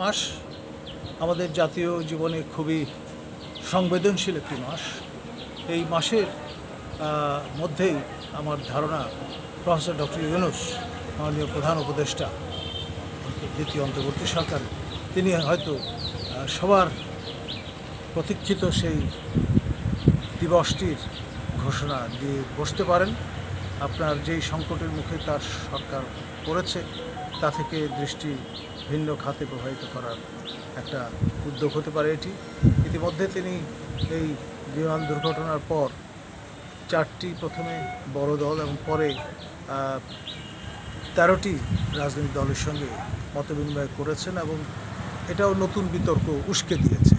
মাস। আমাদের জাতীয় জীবনে খুবই সংবেদনশীল একটি মাস। এই মাসের মধ্যেই আমার ধারণা প্রফেসর ডক্টর ইউনুস, মাননীয় প্রধান উপদেষ্টা দ্বিতীয় অন্তর্বর্তী সরকার, তিনি হয়তো সবার প্রতীক্ষিত সেই দিবসটির ঘোষণা দিয়ে বসতে পারেন। আপনার যেই সংকটের মুখে তার সরকার করেছে তা থেকে দৃষ্টি ভিন্ন খাতে প্রবাহিত করার একটা উদ্যোগ হতে পারে এটি। ইতিমধ্যে তিনি এই বিমান দুর্ঘটনার পর চারটি, প্রথমে বড় দল এবং পরে তেরোটি রাজনৈতিক দলের সঙ্গে মতবিনিময় করেছেন এবং এটাও নতুন বিতর্ক উস্কে দিয়েছে।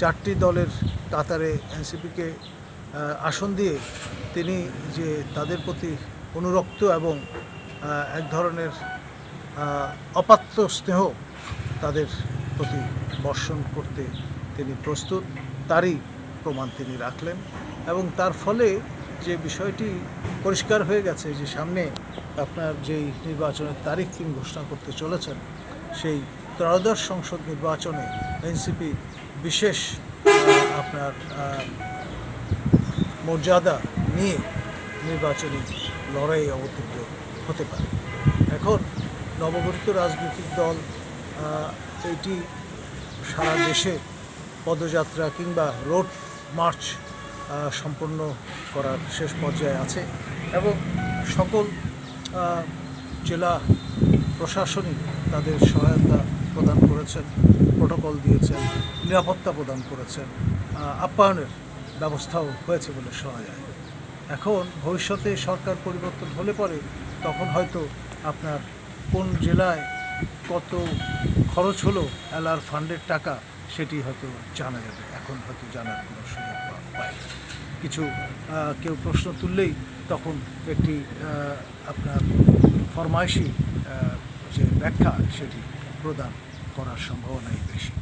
চারটি দলের কাতারে এনসিপিকে আসন দিয়ে তিনি যে তাদের প্রতি অনুরক্ত এবং এক ধরনের অপাত্র স্নেহ তাদের প্রতি বর্ষণ করতে তিনি প্রস্তুত। তারই প্রমাণ তিনি রাখলেন এবং তার ফলে যে বিষয়টি পরিষ্কার হয়ে গেছে যে সামনে আপনার যেই নির্বাচনের তারিখ তিনি ঘোষণা করতে চলেছেন, সেই ত্রয়োদশ সংসদ নির্বাচনে এনসিপি বিশেষ আপনার মর্যাদা নিয়ে নির্বাচনী লড়াই অবতীর্ণ হতে পারে। এখন নবগঠিত রাজনৈতিক দল এইটি সারা দেশে পদযাত্রা কিংবা রোড মার্চ সম্পন্ন করার শেষ পর্যায়ে আছে এবং সকল জেলা প্রশাসনিক তাদের সহায়তা প্রদান করেছেন, প্রোটোকল দিয়েছেন, নিরাপত্তা প্রদান করেছেন আপ্যায়নের ব্যবস্থাও হয়েছে বলে শোনা যায়। এখন ভবিষ্যতে সরকার পরিবর্তন হলে পরে তখন হয়তো আপনার কোন জেলায় কত খরচ হলো, এলআর ফান্ডের টাকা, সেটি হয়তো জানা যাবে। এখন হয়তো জানার কোনো সুযোগ পায় কিছু কেউ প্রশ্ন তুললেই তখন একটি আপনার ফরমাইশি যে ব্যাখ্যা, সেটি প্রদান করার সম্ভাবনাই বেশি।